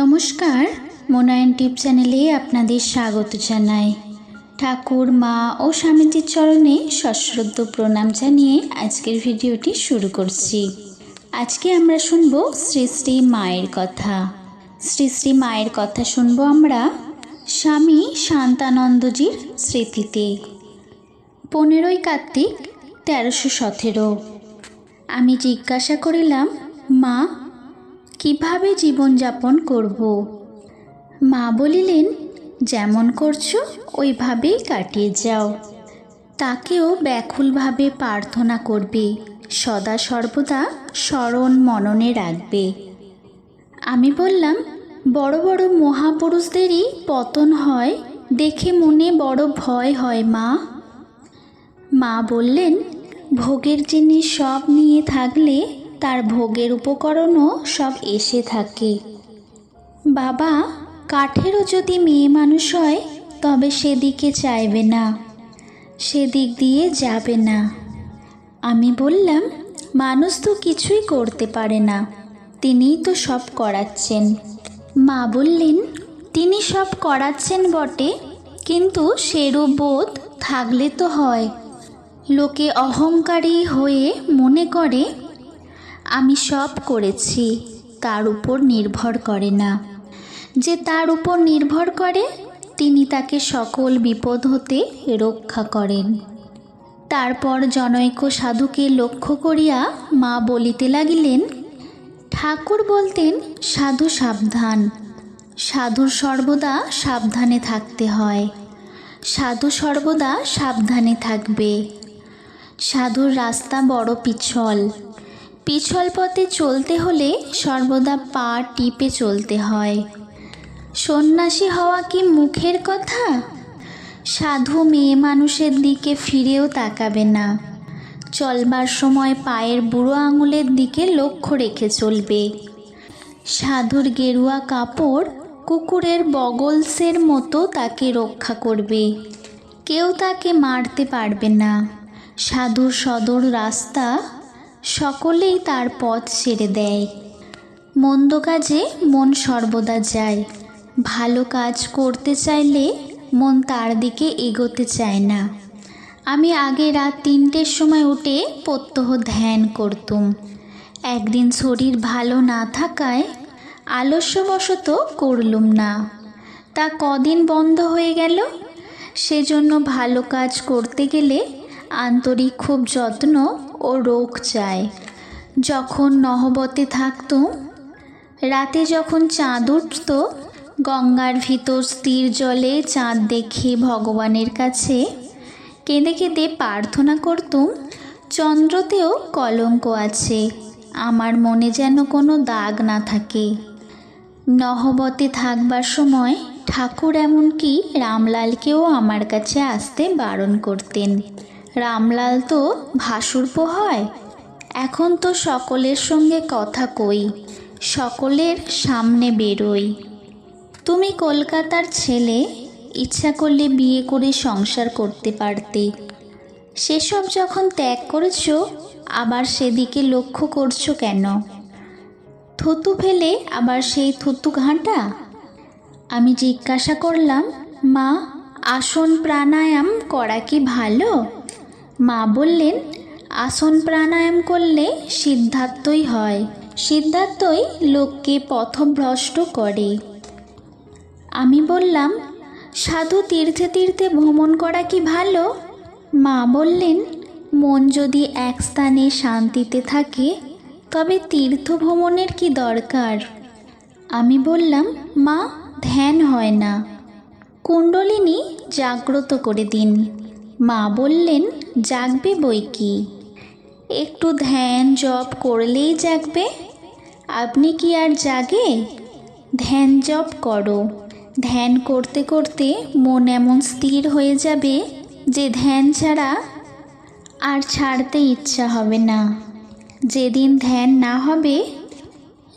নমস্কার, মোনায়ন টিপ চ্যানেলে আপনাদের স্বাগত জানাই। ঠাকুর, মা ও স্বামীজির চরণে সশ্রদ্ধ প্রণাম জানিয়ে আজকের ভিডিওটি শুরু করছি। আজকে আমরা শুনব শ্রী শ্রী মায়ের কথা। শ্রী শ্রী মায়ের কথা শুনব আমরা স্বামী শান্তানন্দজির স্মৃতিতে। পনেরোই কার্তিক তেরোশো সতেরো। আমি জিজ্ঞাসা করিলাম, মা কীভাবে জীবনযাপন করব? মা বলিলেন, যেমন করছ, ওইভাবেই কাটিয়ে যাও। তাকেও ব্যাকুলভাবে প্রার্থনা করবে, সদা সর্বদা স্মরণ মননে রাখবে। আমি বললাম, বড় বড় মহাপুরুষদেরই পতন হয়, দেখে মনে বড় ভয় হয়, মা। মা বললেন, ভোগের জিনিস সব নিয়ে থাকলে তার ভোগের উপকরণও সব এসে থাকে। বাবা, কাঠেরও যদি মেয়ে মানুষ হয়, তবে সেদিকে চাইবে না। সেদিক দিয়ে যাবে না। আমি বললাম, মানুষ তো কিছুই করতে পারে না, তিনিই তো সব করাচ্ছেন। মা বললেন, তিনি সব করাচ্ছেন বটে, কিন্তু সেরূপ বোধ থাকলে তো হয়। লোকে অহংকারী হয়ে মনে করে আমি সব করেছি, তার উপর নির্ভর করে না। যে তার উপর নির্ভর করে, তিনি তাকে সকল বিপদ হতে রক্ষা করেন। তারপর জনৈক সাধুকে লক্ষ্য করিয়া মা বলিতে লাগিলেন, ঠাকুর বলতেন, সাধু সাবধান। সাধুর সর্বদা সাবধানে থাকতে হয়। সাধু সর্বদা সাবধানে থাকবে। সাধুর রাস্তা বড় পিছল। পিছল পথে চলতে হলে সর্বদা পা টিপে চলতে হয়। সন্ন্যাসী হওয়া কি মুখের কথা? সাধু মেয়ে মানুষের দিকে ফিরেও তাকাবে না। চলবার সময় পায়ের বুড়ো আঙুলের দিকে লক্ষ্য রেখে চলবে। সাধুর গেরুয়া কাপড় কুকুরের বগলসের মতো তাকে রক্ষা করবে। কেউ তাকে মারতে পারবে না। সাধুর সদর রাস্তা সকলেই তার পথ ছেড়ে দেয়। মন্দ কাজে মন সর্বদা যায়। ভালো কাজ করতে চাইলে মন তার দিকে এগোতে চায় না। আমি আগে রাত তিনটের সময় উঠে প্রত্যহ ধ্যান করতুম। একদিন শরীর ভালো না থাকায় আলস্যবশত করলুম না। তা কদিন বন্ধ হয়ে গেল? সেজন্য ভালো কাজ করতে গেলে আন্তরিক খুব যত্ন ও রোগ চায়। যখন নহবতে থাকতুম রাতে যখন চাঁদ উঠত, গঙ্গার ভিতর স্থির জলে চাঁদ দেখে ভগবানের কাছে কেঁদে কেঁদে প্রার্থনা করতুম, চন্দ্রতেও কলঙ্ক আছে, আমার মনে যেন কোনো দাগ না থাকে। নহবতে থাকবার সময় ঠাকুর এমনকি রামলালকেও আমার কাছে আসতে বারণ করতেন। রামলাল তো ভাসুরপো হয়। এখন তো সকলের সঙ্গে কথা কই, সকলের সামনে বেরোই। তুমি কলকাতার ছেলে, ইচ্ছা করলে বিয়ে করে সংসার করতে পারতে। সেসব যখন ত্যাগ করেছ, আবার সেদিকে লক্ষ্য করছ কেন? থুতু ফেলে আবার সেই থুতু ঘাঁটা? আমি জিজ্ঞাসা করলাম, মা, আসন প্রাণায়াম করা কি ভালো? মা বললেন, আসন প্রাণায়াম করলে সিদ্ধার্থই হয়। সিদ্ধার্থই লোককে পথভ্রষ্ট করে। আমি বললাম, সাধু তীর্থে তীর্থে ভ্রমণ করা কি ভালো? মা বললেন, মন যদি এক স্থানে শান্তিতে থাকে, তবে তীর্থ ভ্রমণের কি দরকার? আমি বললাম, মা, ধ্যান হয় না। কুণ্ডলিনী জাগ্রত করে দিন। মা বললেন জাগবে বই কি? একটু ধ্যান জপ করলেই জাগবে। আপনি কি আর জাগে? ধ্যান জপ করো। ধ্যান করতে করতে মন এমন স্থির হয়ে যাবে যে ধ্যান ছাড়া আর ছাড়তে ইচ্ছা হবে না। যেদিন ধ্যান না হবে,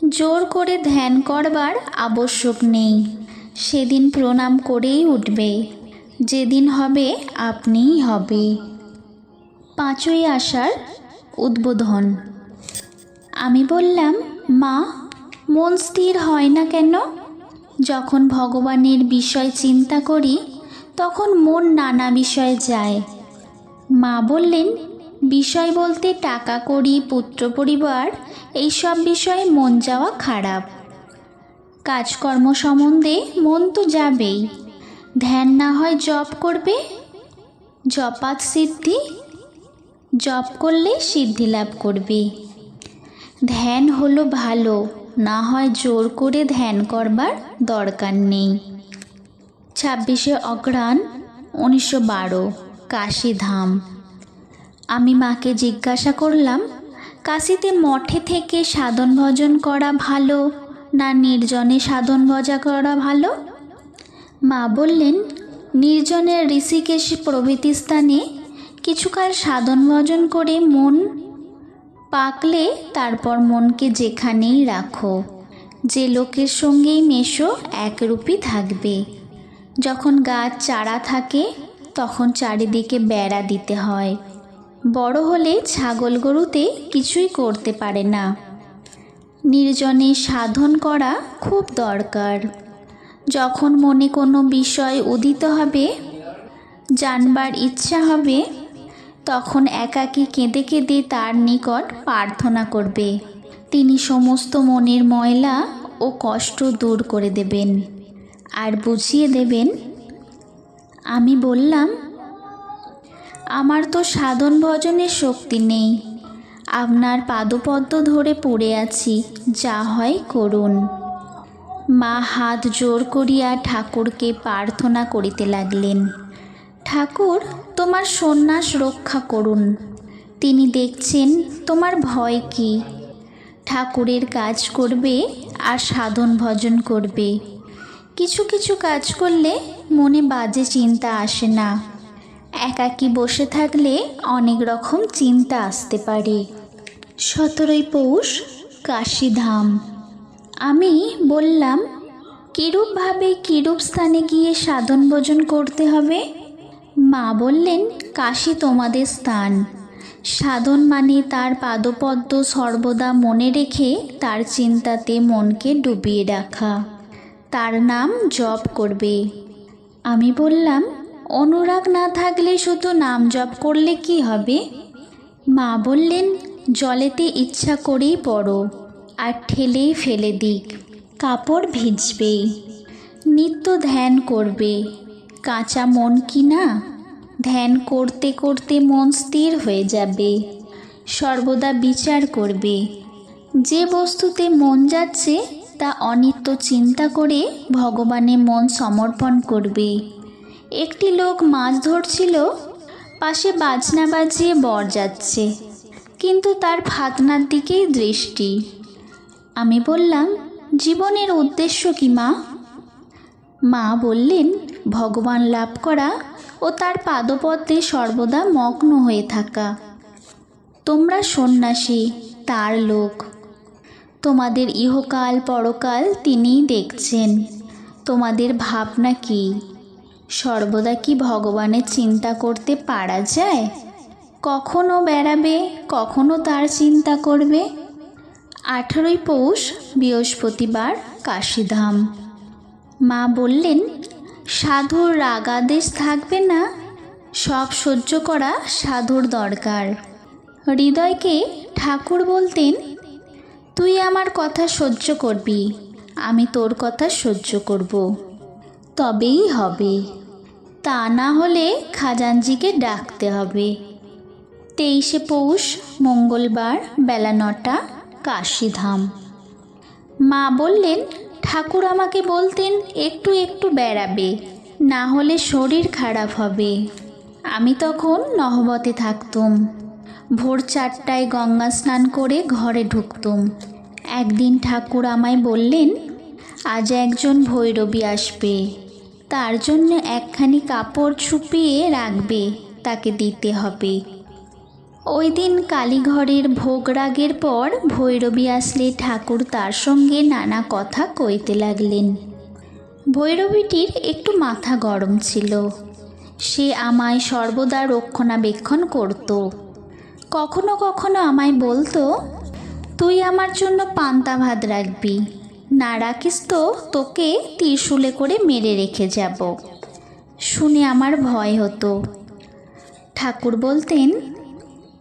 জোর করে ধ্যান করবার আবশ্যক নেই। সেদিন প্রণাম করেই উঠবে। যেদিন হবে, আপনিই হবে। পাঁচই আসার উদ্বোধন। আমি বললাম, মা, মন স্থির হয় না কেন? যখন ভগবানের বিষয় চিন্তা করি, তখন মন নানা বিষয়ে যায়। মা বললেন, বিষয় বলতে টাকা, কড়ি, পুত্র, পরিবার, এইসব বিষয়ে মন যাওয়া খারাপ। কাজকর্ম সম্বন্ধে মন তো যাবেই। ধ্যান না হয় জপ করবে? জপাত সিদ্ধি জপ করলে সিদ্ধি লাভ করবে। ধ্যান হলো ভালো, না হয় জোর করে ধ্যান করবার দরকার নেই। ছাব্বিশে অগ্রহায়ণ উনিশশো বারো কাশীধাম আমি মাকে জিজ্ঞাসা করলাম, কাশিতে মঠে থেকে সাধন ভজন করা ভালো না নির্জনে সাধন ভজা করা ভালো? মা বললেন, নির্জনের ঋষিকেশ প্রভৃতি স্থানে কিছুকাল সাধন ভজন করে মন পাকলে তারপর মনকে যেখানেই রাখো, যে লোকের সঙ্গেই মেশো একরূপই থাকবে। যখন গাছ চারা থাকে, তখন চারিদিকে বেড়া দিতে হয়। বড় হলে ছাগল গরুতে কিছুই করতে পারে না। নির্জনে সাধন করা খুব দরকার। যখন মনে কোনো বিষয় উদিত হবে, জানবার ইচ্ছা হবে তখন একাকী কেঁদে কেঁদে তার নিকট প্রার্থনা করবে। তিনি সমস্ত মনের ময়লা ও কষ্ট দূর করে দেবেন আর বুঝিয়ে দেবেন, আমি বললাম, আমার তো সাধন ভজনের শক্তি নেই। আপনার পাদপদ্ম ধরে পড়ে আছি, যা হয় করুন। মা হাত জোর করিয়া ঠাকুরকে প্রার্থনা করিতে লাগলেন। ঠাকুর, তোমার সন্ন্যাস রক্ষা করুন। তিনি দেখছেন তোমার ভয় কি। ঠাকুরের কাজ করবে আর সাধন ভজন করবে। কিছু কিছু কাজ করলে মনে বাজে চিন্তা আসে না। একাকি বসে থাকলে অনেক রকম চিন্তা আসতে পারে। সতেরোই পৌষ, কাশীধাম। আমি বললাম, কীরূপভাবে কীরূপ স্থানে গিয়ে সাধন ভোজন করতে হবে? মা বললেন, কাশী তোমাদের স্থান। সাধন মানে তার পাদপদ্ম সর্বদা মনে রেখে তার চিন্তাতে মনকে ডুবিয়ে রাখা। তার নাম জপ করবে। আমি বললাম, অনুরাগ না থাকলে শুধু নাম জপ করলে কি হবে? মা বললেন, জলেতে ইচ্ছা করেই পড়ো আর ঠেলেই ফেলে দিক। কাপড় ভিজবে নিত্য ধ্যান করবে। কাঁচা মন কি না? ধ্যান করতে করতে মন স্থির হয়ে যাবে। সর্বদা বিচার করবে। যে বস্তুতে মন যাচ্ছে, তা অনিত্য চিন্তা করে ভগবানে মন সমর্পণ করবে। একটি লোক মাছ ধরছিল, পাশে বাজনা বাজিয়ে বর যাচ্ছে, কিন্তু তার ফাতনার দিকেই দৃষ্টি। আমি বললাম, জীবনের উদ্দেশ্য কি মা? মা বললেন, ভগবান লাভ করা ও তার পাদপদ্মে সর্বদা মগ্ন হয়ে থাকা। তোমরা সন্ন্যাসী, তার লোক। তোমাদের ইহকাল পরকাল তিনিই দেখছেন। তোমাদের ভাবনা কি? সর্বদা কি ভগবানের চিন্তা করতে পারা যায়? কখনো বেড়াবে, কখনো তার চিন্তা করবে? আঠারোই পৌষ, বৃহস্পতিবার, কাশীধাম। মা বললেন, সাধুর রাগাদেশ থাকবে না, সব সহ্য করা সাধুর দরকার। হৃদয়কে ঠাকুর বলতেন, তুই আমার কথা সহ্য করবি, আমি তোর কথা সহ্য করব। তবেই হবে। তা না হলে খাজানজিকে ডাকতে হবে। তেইশে পৌষ, মঙ্গলবার, বেলা নটা, কাশীধাম। মা বললেন ঠাকুর আমাকে বলতেন, একটু একটু বেড়াবে, না হলে শরীর খারাপ হবে। আমি তখন নহবতে থাকতুম। ভোর চারটায় গঙ্গা স্নান করে ঘরে ঢুকতুম। একদিন ঠাকুর আমায় বললেন, আজ একজন ভৈরবী আসবে। তার জন্য একখানি কাপড় ছুপিয়ে রাখবে, তাকে দিতে হবে। ওই দিন কালীঘরের ভোগরাগের পর ভৈরবী আসলে ঠাকুর তার সঙ্গে নানা কথা কইতে লাগলেন। ভৈরবীটির একটু মাথা গরম ছিল। সে আমায় সর্বদা রক্ষণাবেক্ষণ করত। কখনো কখনো আমায় বলতো, তুই আমার জন্য পান্তা ভাত রাখবি। না রাখিস তো, তোকে ত্রিশুলে করে মেরে রেখে যাব। শুনে আমার ভয় হতো। ঠাকুর বলতেন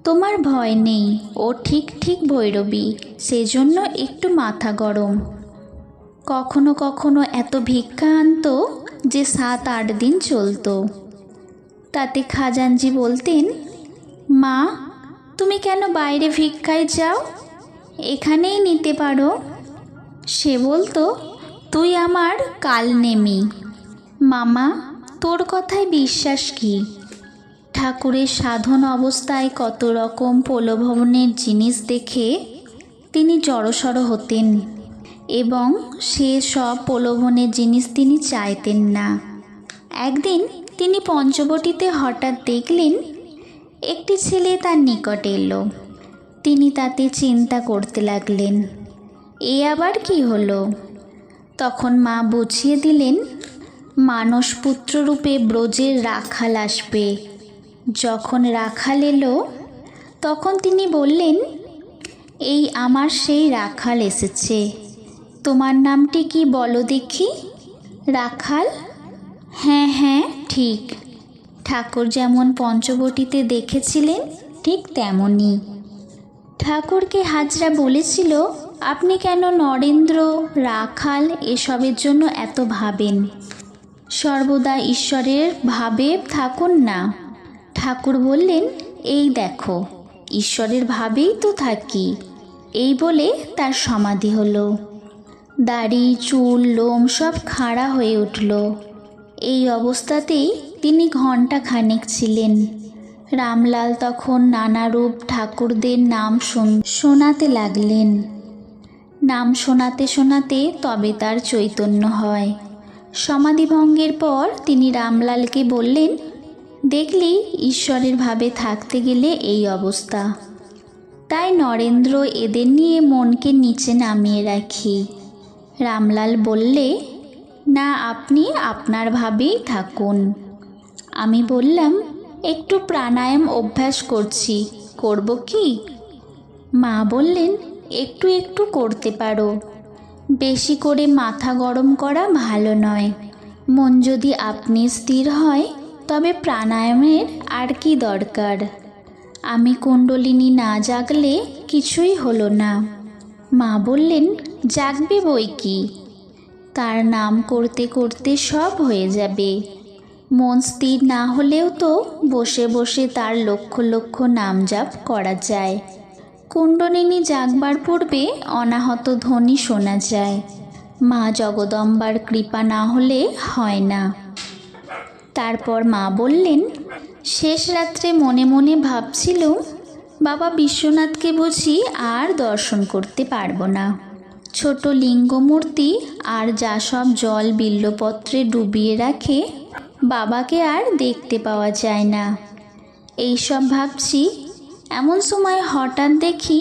তোমার ভয় নেই। ও ঠিক ঠিক ভৈরবী, সেজন্য একটু মাথা গরম। কখনো কখনো এত ভিক্ষা আনতো যে সাত, আট দিন চলতো। তাতে খাজানজি বলতেন, মা, তুমি কেন বাইরে ভিক্ষায় যাও? এখানেই নিতে পারো। সে বলতো, তুই আমার কাল নেমি। মামা, তোর কথায় বিশ্বাস কি? ঠাকুরের সাধন অবস্থায় কত রকম প্রলোভনের জিনিস দেখে তিনি জড়সড় হতেন এবং সে সব প্রলোভনের জিনিস তিনি চাইতেন না। একদিন তিনি পঞ্চবটিতে হঠাৎ দেখলেন, একটি ছেলে তার নিকট এলো। তিনি তাতে চিন্তা করতে লাগলেন, এ আবার কি হলো? তখন মা বুঝিয়ে দিলেন মানস পুত্ররূপে ব্রজের রাখাল আসবে। যখন রাখাল এলো, তখন তিনি বললেন, এই আমার সেই রাখাল এসেছে। তোমার নামটি কি বলো দেখি? রাখাল? হ্যাঁ হ্যাঁ ঠিক। ঠাকুর যেমন পঞ্চবটিতে দেখেছিলেন, ঠিক তেমনই। ঠাকুরকে হাজরা বলেছিল, আপনি কেন নরেন্দ্র, রাখাল এসবের জন্য এত ভাবেন? সর্বদা ঈশ্বরের ভাবে থাকুন না। ঠাকুর বললেন, এই দেখো, ঈশ্বরের ভাবেই তো থাকি। এই বলে তার সমাধি হলো। দাড়ি, চুল, লোম সব খাড়া হয়ে উঠল। এই অবস্থাতেই তিনি ঘণ্টা খানেক ছিলেন। রামলাল তখন নানারূপ ঠাকুরদের নাম শোন- শোনাতে লাগলেন। নাম শোনাতে শোনাতে তবে তার চৈতন্য হয়। সমাধিভঙ্গের পর তিনি রামলালকে বললেন দেখলি ঈশ্বরের ভাবে থাকতে গেলে এই অবস্থা। তাই নরেন্দ্র এদের নিয়ে মনকে নিচে নামিয়ে রাখি। রামলাল বললে, না, আপনি আপনার ভাবেই থাকুন। আমি বললাম, একটু প্রাণায়াম অভ্যাস করছি, করব কি? মা বললেন, একটু একটু করতে পারো। বেশি করে মাথা গরম করা ভালো নয়। মন যদি আপনি স্থির হয় তবে প্রাণায়ামের আর কি দরকার। আমি কুণ্ডলিনী না জাগলে কিছুই হলো না। মা বললেন, জাগবে বই কি? তার নাম করতে করতে সব হয়ে যাবে। মন স্থির না হলেও তো বসে বসে তার লক্ষ লক্ষ নাম জাপ করা যায়। কুণ্ডলিনী জাগবার পূর্বে অনাহত ধ্বনি শোনা যায়। মা জগদম্বার কৃপা না হলে হয় না। তারপর মা বললেন, শেষ রাত্রে মনে মনে ভাবছিল, বাবা বিশ্বনাথকে বুঝি আর দর্শন করতে পারব না। ছোট লিঙ্গমূর্তি আর যা সব জল বিল্লপত্রে ডুবিয়ে রাখে, বাবাকে আর দেখতে পাওয়া যায় না। এইসব ভাবছি, এমন সময় হঠাৎ দেখি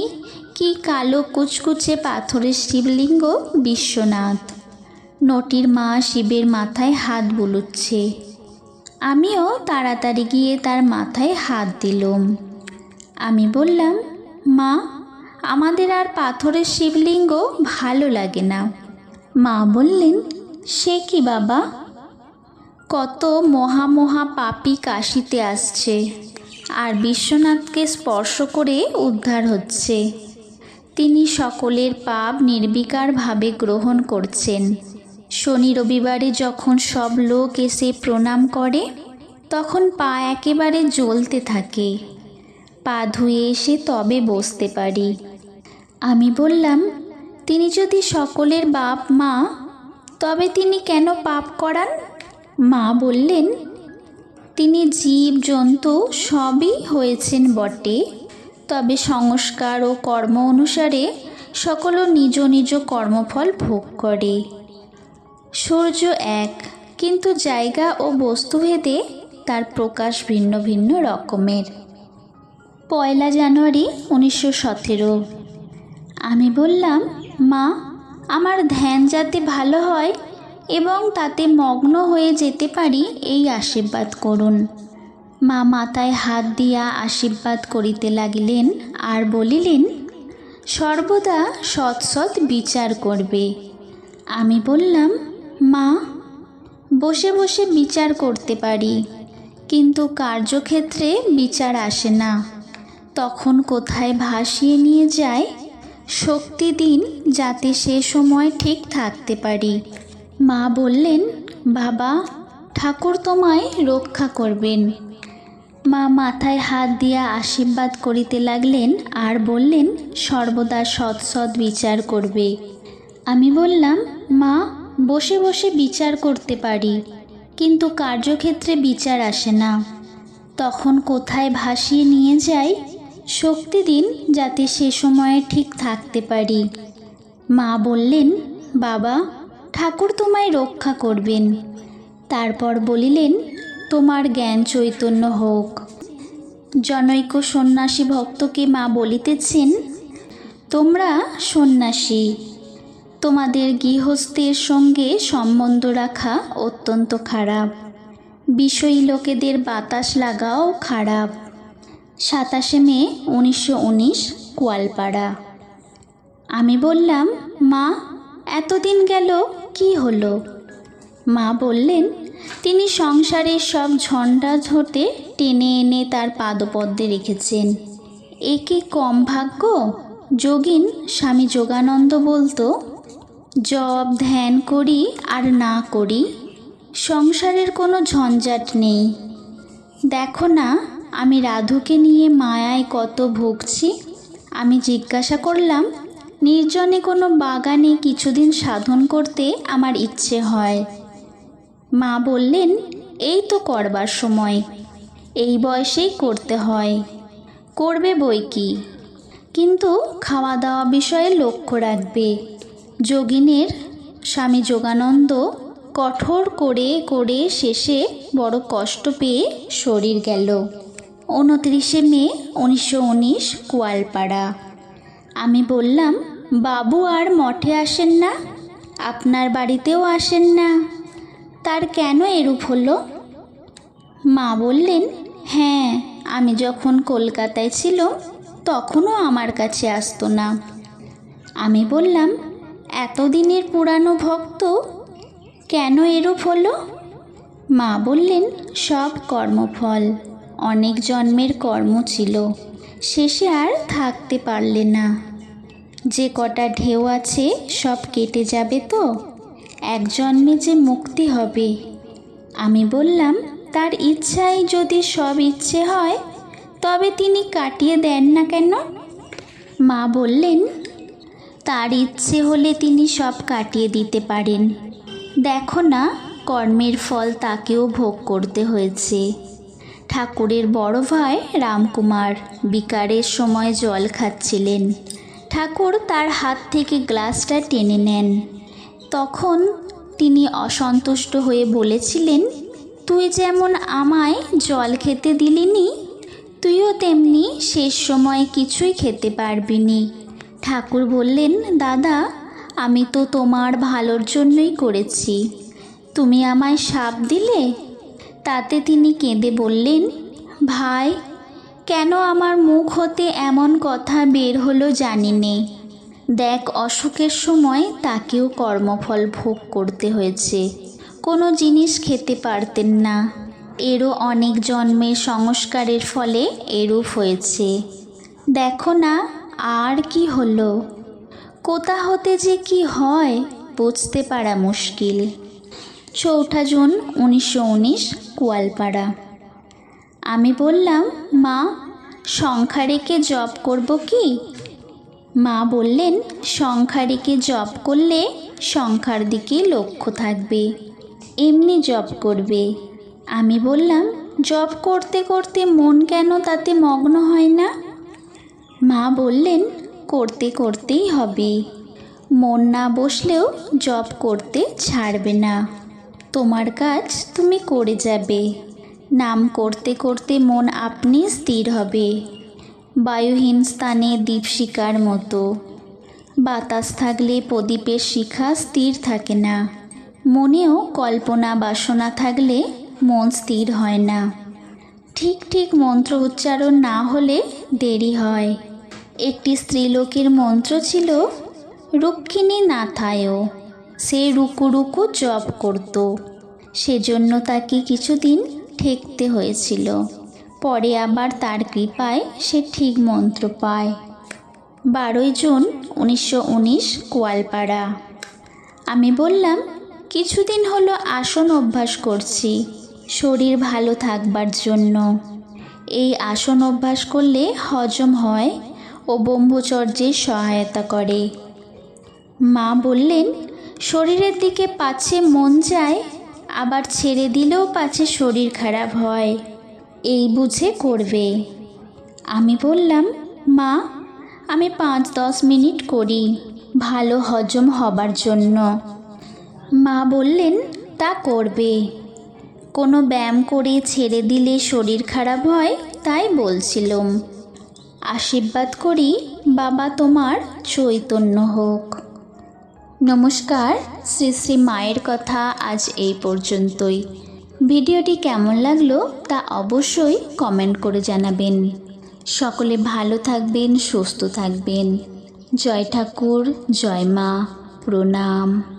কি কালো কুচকুচে পাথরের শিবলিঙ্গ বিশ্বনাথ। নটির মা শিবের মাথায় হাত বুলুচ্ছে। আমিও তাড়াতাড়ি গিয়ে তার মাথায় হাত দিলুম। আমি বললাম, মা, আমাদের আর পাথরের শিবলিঙ্গ ভালো লাগে না। মা বললেন, সে কি বাবা? কত মহা মহা পাপি কাশিতে আসছে আর বিশ্বনাথকে স্পর্শ করে উদ্ধার হচ্ছে। তিনি সকলের পাপ নির্বিকারভাবে গ্রহণ করছেন। শনি রবিবারে যখন সব লোক এসে প্রণাম করে, তখন পা একেবারে জ্বলতে থাকে। পা ধুয়ে এসে তবে বসতে পারি। আমি বললাম, তিনি যদি সকলের বাপ মা, তবে তিনি কেন পাপ করান? মা বললেন, তিনি জীব, জন্তু সবই হয়েছেন বটে। তবে সংস্কার ও কর্ম অনুসারে সকল নিজ নিজ কর্মফল ভোগ করে। সূর্য এক, কিন্তু জায়গা ও বস্তুভেদে তার প্রকাশ ভিন্ন ভিন্ন রকমের। পয়লা জানুয়ারি উনিশশো সতেরো। আমি বললাম, মা, আমার ধ্যান যাতে ভালো হয় এবং তাতে মগ্ন হয়ে যেতে পারি, এই আশীর্বাদ করুন। মা মাথায় হাত দিয়া আশীর্বাদ করিতে লাগিলেন আর বলিলেন, সর্বদা সৎ সৎ বিচার করবে। আমি বললাম মা, বসে বসে বিচার করতে পারি, কিন্তু কার্যক্ষেত্রে বিচার আসে না। তখন কোথায় ভাসিয়ে নিয়ে যায়, শক্তি দিন যাতে সে সময় ঠিক থাকতে পারি। মা বললেন, বাবা, ঠাকুর তোমায় রক্ষা করবেন। মা মাথায় হাত দিয়া আশীর্বাদ করিতে লাগলেন, আর বললেন, সর্বদা সৎ সৎ বিচার করবে। আমি বললাম, মা বসে বসে বিচার করতে পারি, কিন্তু কার্যক্ষেত্রে বিচার আসে না। তখন কোথায় ভাসিয়ে নিয়ে যাই, শক্তি দিন যাতে সে সময়ে ঠিক থাকতে পারি। মা বললেন, বাবা, ঠাকুর তোমায় রক্ষা করবেন। তারপর বলিলেন, তোমার জ্ঞান চৈতন্য হোক। জনৈক সন্ন্যাসী ভক্তকে মা বলিতেছেন, তোমরা সন্ন্যাসী তোমাদের গৃহস্থের সঙ্গে সম্বন্ধ রাখা অত্যন্ত খারাপ। বিষয়ী লোকেদের বাতাস লাগাও খারাপ। সাতাশে মে, উনিশশো উনিশ, কোয়ালপাড়া। আমি বললাম, মা, এতদিন গেল, কি হলো? মা বললেন, তিনি সংসারের সব ঝণ্ডা হতে টেনে এনে তার পাদপদ্মে রেখেছেন। এ কি কম ভাগ্য? যোগিন, স্বামী যোগানন্দ বলতো জব, ধ্যান করি আর না করি, সংসারের কোনো ঝঞ্ঝাট নেই। দেখো না, আমি রাধুকে নিয়ে মায়ায় কত ভুগছি। আমি জিজ্ঞাসা করলাম, নির্জনে কোনো বাগানে কিছুদিন সাধন করতে আমার ইচ্ছে হয়? মা বললেন, এই তো করবার সময়, এই বয়সেই করতে হয়। করবে বই কি? কিন্তু খাওয়া দাওয়া বিষয়ে লক্ষ্য রাখবে। যোগিনের স্বামী যোগানন্দ কঠোর করে করে শেষে বড় কষ্ট পেয়ে শরীর গেল। উনত্রিশে মে, উনিশশো উনিশ, কোয়ালপাড়া। আমি বললাম, বাবু আর মঠে আসেন না? আপনার বাড়িতেও আসেন না? তার কেন এরূপ হলো? মা বললেন হ্যাঁ আমি যখন কলকাতায় ছিল তখনও আমার কাছে আসতো না। আমি বললাম এতদিনের পুরানো ভক্ত কেন এরূপ হলো? মা বললেন, সব কর্মফল, অনেক জন্মের কর্ম ছিল, শেষে আর থাকতে পারলে না। যে কটা ঢেউ আছে, সব কেটে যাবে তো? এক জন্মে যে মুক্তি হবে। আমি বললাম, তার ইচ্ছাই যদি সব ইচ্ছে হয়, তবে তিনি কাটিয়ে দেন না কেন? মা বললেন তার ইচ্ছে হলে তিনি সব কাটিয়ে দিতে পারেন। দেখো না, কর্মের ফল তাকেও ভোগ করতে হয়েছে। ঠাকুরের বড় ভাই রামকুমার বিকারের সময় জল খাচ্ছিলেন। ঠাকুর তার হাত থেকে গ্লাসটা টেনে নেন। তখন তিনি অসন্তুষ্ট হয়ে বলেছিলেন, তুই যেমন আমায় জল খেতে দিলিনি, তুইও তেমনি শেষ সময় কিছুই খেতে পারবি নি। ঠাকুর বললেন, দাদা, আমি তো তোমার ভালোর জন্যই করেছি। তুমি আমায় সাপ দিলে? তাতে তিনি কেঁদে বললেন, ভাই, কেন আমার মুখ হতে এমন কথা বের হলো জানি নে। দেখ, অসুখের সময় তাকেও কর্মফল ভোগ করতে হয়েছে। কোনো জিনিস খেতে পারতেন না। এরও অনেক জন্মের সংস্কারের ফলে এরূপ হয়েছে। দেখো না আর কি হলো? কোথা হতে যে কি হয় বুঝতে পারা মুশকিল। চৌঠা জুন উনিশশো উনিশ কুয়ালপাড়া। আমি বললাম, মা সংখ্যা রেখে জব করব কি? মা বললেন সংখ্যা রেখে জব করলে সংখ্যার দিকে লক্ষ্য থাকবে, এমনি জব করবে। আমি বললাম জব করতে করতে মন কেন তাতে মগ্ন হয় না? মা বললেন, করতে করতেই হবে। মন না বসলেও জব করতে ছাড়বে না। তোমার কাজ তুমি করে যাবে। নাম করতে করতে মন আপনি স্থির হবে। বায়ুহীন স্থানে দীপশিকার মতো। বাতাস থাকলে প্রদীপের শিখা স্থির থাকে না। মনেও কল্পনা বাসনা থাকলে মন স্থির হয় না। ঠিক ঠিক মন্ত্র উচ্চারণ না হলে দেরি হয়। একটি স্ত্রীলোকের মন্ত্র ছিল রুক্মিণী নাথায়ও সে রুকু রুকু জব করত। সেজন্য তাকে কিছুদিন ঠেকতে হয়েছিল। পরে আবার তার কৃপায় সে ঠিক মন্ত্র পায়। বারোই জুন উনিশশো উনিশ কোয়ালপাড়া আমি বললাম, কিছুদিন হলো আসন অভ্যাস করছি, শরীর ভালো থাকবার জন্য। এই আসন অভ্যাস করলে হজম হয় ও ব্রহ্মচর্যের সহায়তা করে। মা বললেন, শরীরের দিকে পাছে মন যায়, আবার ছেড়ে দিলেও পাছে শরীর খারাপ হয়। এই বুঝে করবে। আমি বললাম, মা, আমি পাঁচ দশ মিনিট করি, ভালো হজম হবার জন্য। মা বললেন, তা করবে। কোনো ব্যায়াম করে ছেড়ে দিলে শরীর খারাপ হয়, তাই বলছিলাম। আশীর্বাদ করি, বাবা তোমার চৈতন্য হোক। নমস্কার, শ্রী শ্রী মায়ের কথা আজ এই পর্যন্তই। ভিডিওটি কেমন লাগল তা অবশ্যই কমেন্ট করে জানাবেন। সকলে ভালো থাকবেন, সুস্থ থাকবেন। জয় ঠাকুর, জয় মা, প্রণাম।